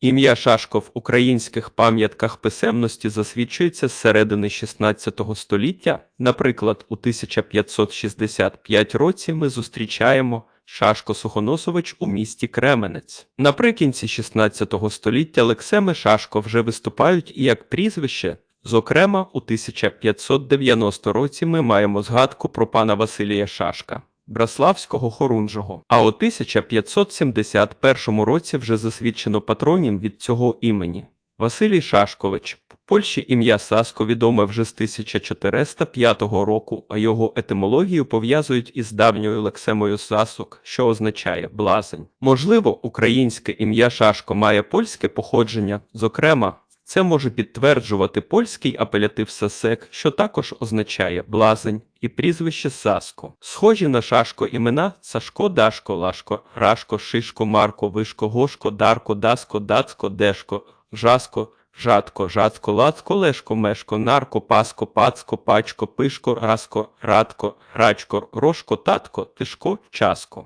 Ім'я Шашко в українських пам'ятках писемності засвідчується з середини 16 століття. Наприклад, у 1565 році ми зустрічаємо Шашко Сухоносович у місті Кременець. Наприкінці 16 століття лексеми Шашко вже виступають і як прізвище. Зокрема, у 1590 році ми маємо згадку про пана Василія Шашка. Браславського хорунжого. А у 1571 році вже засвідчено патронім від цього імені. Василій Шашкович. В Польщі ім'я Саско відоме вже з 1405 року, а його етимологію пов'язують із давньою лексемою сасок, що означає блазень. Можливо, українське ім'я Шашко має польське походження, зокрема, це може підтверджувати польський апелятив Сасек, що також означає блазень, і прізвище Саско. Схожі на шашко імена Сашко, Дашко, Лашко, Рашко, Шишко, Марко, Вишко, Гошко, Дарко, Даско, Дацко, Дешко, Жаско, Жатко, Жацко, Лацко, Лешко, Мешко, Нарко, Паско, Пацко, Пачко, Пишко, Раско, Радко, Рачко, Рошко, Татко, Тишко, Часко.